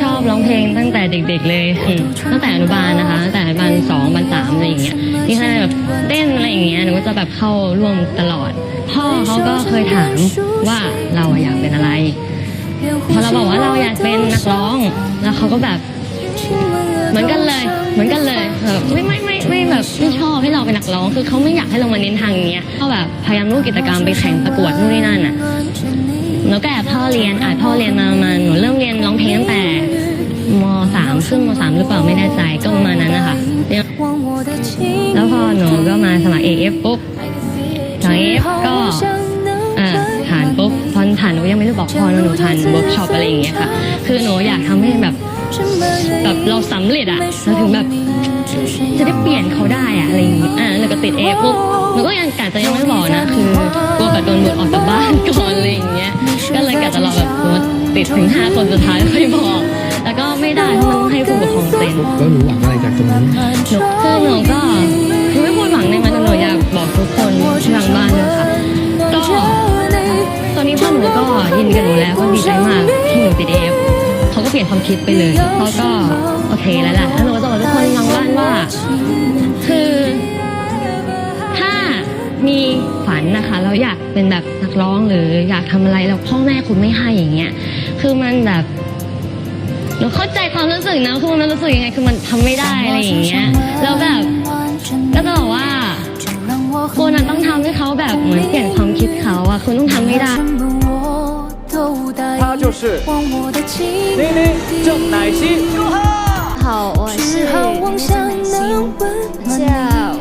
ชอบร้องเพลงตั้งแต่เด็ก ๆ เลยตั้งแต่อนุบาลนะคะตั้งแต่อนุบาลสองอนุบาลสามอะไรอย่างเงี้ยที่ให้แบบเต้นอะไรอย่างเงี้ยหนูก็จะแบบเข้าร่วมตลอด พ่อเขาก็เคยถามว่าเราอยากเป็นอะไรพอเราบอกว่าเราอยากเป็นนักร้องแล้วเขาก็แบบเหมือนกันเลยเหมือนกันเลยแบบไม่ไม่ไม่ไม่แบบไม่ชอบให้เราเป็นนักร้อง คือเขาไม่อยากให้เรามาเน้นทางอย่างเงี้ยเขาแบบพยายามร่วมกิจกรรมไปแข่งประกวดนู่นนี่นั่นอะหนูก็แอบพ่อเรียนอ่าพ่อเรียนมาประมาณหนูเริ่มเรียนร้องเพลงตั้งแต่ หรือเปล่าไม่แน่ใจก็ประมาณนั้นนะคะแล้วพอหนูก็มาสมัคร AF ปุ๊บสมัคร AF ก็อ่าผ่านปุ๊บพอผ่านหนูยังไม่ได้บอกพ่อนะหนูผ่านเวิร์กช็อปอะไรอย่างเงี้ยค่ะ คือหนูอยากทำให้แบบแบบเราสำเร็จอะเราถึงแบบจะได้เปลี่ยนเขาได้อะอะไรอย่างงี้อ่าแล้วก็ติดเอปุ๊บหนูก็ยังกะจะยังไม่บอกนะคือกลัวแบบโดนบทออกจากบ้านก่อนอะไรอย่างเงี้ยก็เลยกะจะรอแบบสมมติติดถึงห้าคนสุดท้ายค่อยบอกแล้วก็ ไม่ได้เพราะมันต้องให้ผู้ปกครองเซ็นแล้วหนูหวังอะไรจากตรงนี้หนูคือหนูก็คือไม่พูดหวังในมันแต่หนูอยากบอกทุกคนที่ทางบ้านเลยค่ะก็ตอนนี้พ่อหนูก็ยินดีกับหนูแล้วก็ดีใจมากที่หนูติดเอฟเขาก็เปลี่ยนความคิดไปเลยเขาก็โอเคแล้วแหละแล้วหนูก็จะบอกทุกคนทางบ้านว่า คือถ้ามีฝันนะคะเราอยากเป็นแบบนักร้องหรืออยากทำอะไรแล้วพ่อแม่คุณไม่ให้อย่างเงี้ยคือมันแบบ หนูเข้าใจความรู้สึกนะคือนั้นรู้สึกยังไงคือมันทำไม่ได้อะไรอย่างเงี้ยแล้วแบบก็จะบอกว่าคุณต้องทำให้เขาแบบเหมือนเปลี่ยนความคิดเขาอะคุณต้องทำให้ได้他就是林林郑乃馨。好，我是林郑乃馨，而且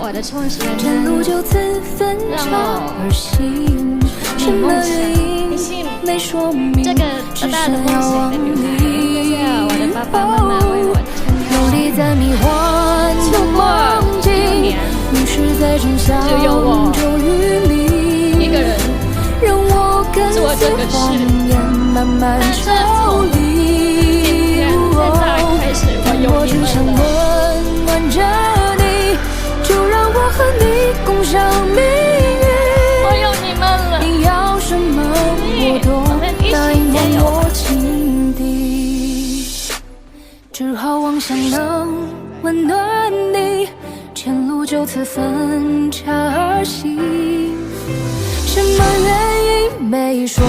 我的创始人，让我有梦想。这个大大的梦想。爸爸妈妈为我撑腰。在迷幻的梦境，迷失在真相只有我终于明一个人让我跟随谎言慢慢抽从离。现在开始我只想温暖着你，就让我和你共享 温暖你，前路就此分岔而行。什么原因没说？